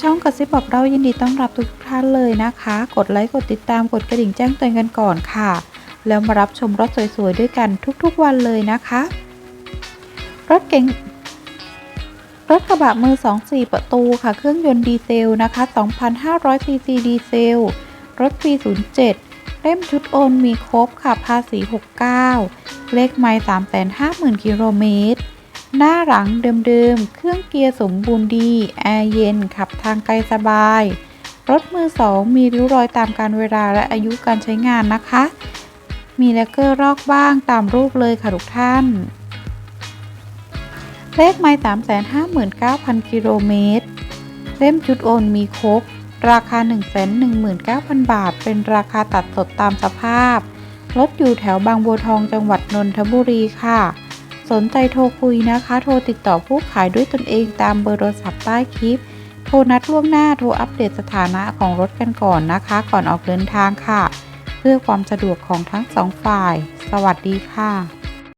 ช่องกระซิบบอกเรายินดีต้อนรับทุกท่านเลยนะคะ กดไลค์กดติดตามกดกระดิ่งแจ้งเตือนกันก่อนค่ะ แล้วมารับชมรถสวยๆด้วยกันทุกๆวันเลยนะคะ รถเก๋งรถกระบะมือ 2 4 ประตูค่ะ เครื่องยนต์ดีเซลนะคะ 2,500ซีซีดีเซล รถปี07เล่มชุดโอนมีครบค่ะ ภาษี 69 เลขไมล์350,000กิโลเมตร หน้าหลังเดิมๆ เครื่องเกียร์สมบูรณ์ดี แอร์เย็น ขับทางไกลสบาย รถมือสองมีริ้วรอยตามการเวลาและอายุการใช้งานนะคะ มีแลกเกอร์รอกบ้างตามรูปเลยค่ะทุกท่าน เลขไมล์359,000 กิโลเมตร เล่มชุดโอนมีครบ ราคา 119,000 บาท เป็นราคาตัดสดตามสภาพ รถอยู่แถวบางบัวทองจังหวัดนนทบุรีค่ะ สนใจโทรคุยนะคะ โทรติดต่อผู้ขายด้วยตนเองตามเบอร์โทรศัพท์ใต้คลิป โทรนัดล่วงหน้าโทรอัปเดตสถานะของรถกันก่อนนะคะ ก่อนออกเดินทางค่ะ เพื่อความสะดวกของทั้งสองฝ่าย สวัสดีค่ะ